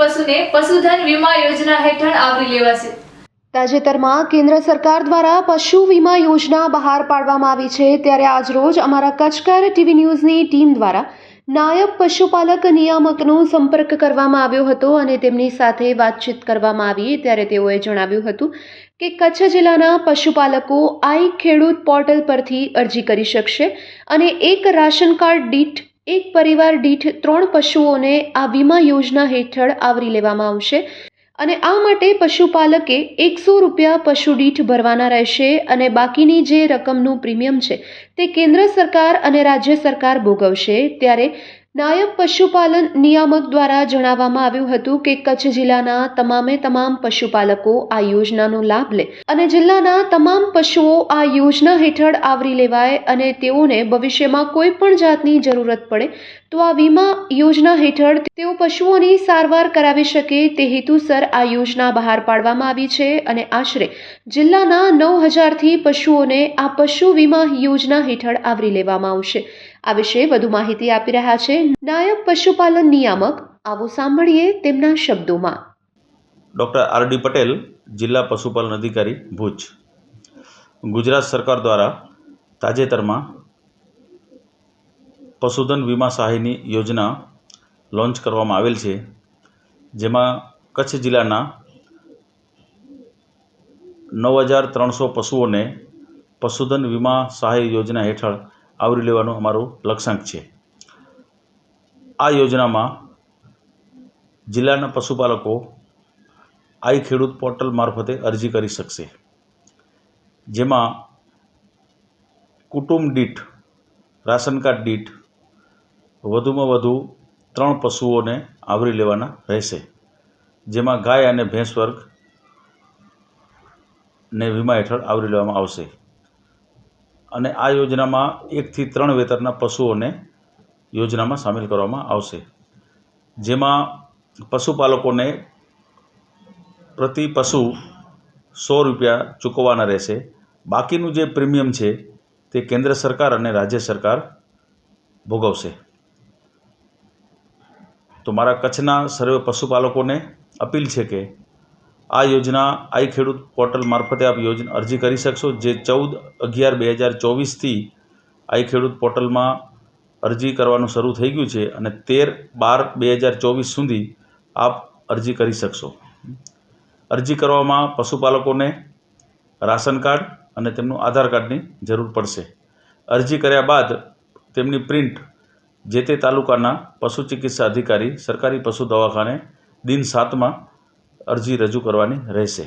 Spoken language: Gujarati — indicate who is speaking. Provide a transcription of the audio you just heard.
Speaker 1: પશુને પશુધન વીમા યોજના હેઠળ આવરી લેવાશે.
Speaker 2: તાજેતરમાં કેન્દ્ર સરકાર દ્વારા પશુ વીમા યોજના બહાર પાડવામાં આવી છે. ત્યારે આજરોજ અમારા કચકાર ટીવી ન્યૂઝની ટીમ દ્વારા નાયબ પશુપાલક નિયામકનો સંપર્ક કરવામાં આવ્યો હતો અને તેમની સાથે વાતચીત કરવામાં આવી. ત્યારે તેઓએ જણાવ્યું હતું કે કચ્છ જિલ્લાના પશુપાલકો આઈ ખેડૂત પોર્ટલ પરથી અરજી કરી શકશે અને એક રાશન કાર્ડ દીઠ એક પરિવાર દીઠ ત્રણ પશુઓને આ વીમા યોજના હેઠળ આવરી લેવામાં આવશે અને આ માટે પશુપાલકે એકસો રૂપિયા પશુ દીઠ ભરવાના રહેશે અને બાકીની જે રકમનું પ્રીમિયમ છે તે કેન્દ્ર સરકાર અને રાજ્ય સરકાર ભોગવશે. ત્યારે નાયબ પશુપાલન નિયામક દ્વારા જણાવવામાં આવ્યું હતું કે કચ્છ જિલ્લાના તમામે તમામ પશુપાલકો આ યોજનાનો લાભ લે અને જિલ્લાના તમામ પશુઓ આ યોજના હેઠળ આવરી લેવાય અને તેઓને ભવિષ્યમાં કોઈ પણ જાતની જરૂરત પડે તો આ વીમા યોજના હેઠળ તેઓ પશુઓની સારવાર કરાવી શકે તે હેતુસર આ યોજના બહાર પાડવામાં આવી છે અને આશરે જિલ્લાના નવ હજારથી પશુઓને આ પશુ વીમા યોજના હેઠળ આવરી લેવામાં આવશે. આ વિશે વધુ માહિતી આપી રહ્યા છે. નાયબ પશુપાલન નિયામક આવો સાંભળીએ તેમના શબ્દોમાં.
Speaker 3: ડૉક્ટર આર ડી પટેલ, જિલ્લા પશુપાલન અધિકારી, ભુજ. ગુજરાત સરકાર દ્વારા તાજેતરમાં પશુધન વીમા સહાયની યોજના લોન્ચ કરવામાં આવેલ છે. જેમાં કચ્છ જિલ્લાના નવ હજાર ત્રણસો પશુઓને પશુધન વીમા સહાય યોજના હેઠળ આવરી લેવાનું અમારું લક્ષ્યાંક છે. આ યોજનામાં જિલ્લાના પશુપાલકો આઈ ખેડૂત પોર્ટલ મારફતે અરજી કરી શકશે. જેમાં કુટુંબ દીઠ, રાશન કાર્ડ દીઠ વધુમાં વધુ ત્રણ પશુઓને આવરી લેવાના રહેશે. જેમાં ગાય અને ભેંસ વર્ગ ને વીમા હેઠળ આવરી લેવામાં આવશે. અને આ યોજનામાં એકથી ત્રણ વેતરના પશુઓને યોજનામાં સામેલ કરવામાં આવશે. જેમાં પશુપાલકોને પ્રતિ પશુ સો રૂપિયા ચૂકવવાના રહેશે. બાકીનું જે પ્રીમિયમ છે તે કેન્દ્ર સરકાર અને રાજ્ય સરકાર ભોગવશે. તો મારા કચ્છના સર્વે પશુપાલકોને અપીલ છે કે આ યોજના, આઈ ખેડૂત પોર્ટલ મારફતે આપ યોજના અરજી કરી શકશો. જે ચૌદ અગિયાર બે હજાર ચોવીસથી આઈ ખેડૂત પોર્ટલમાં અરજી કરવાનું શરૂ થઈ ગયું છે અને તેર બાર બે હજાર ચોવીસ સુધી આપ અરજી કરી શકશો. અરજી કરવામાં પશુપાલકોને રાશન કાર્ડ અને તેમનું આધાર કાર્ડની જરૂર પડશે. અરજી કર્યા બાદ તેમની પ્રિન્ટ જે તે તાલુકાના પશુ ચિકિત્સા અધિકારી, સરકારી પશુ દવાખાને દિન સાતમાં અરજી રજૂ કરવાની રહેશે.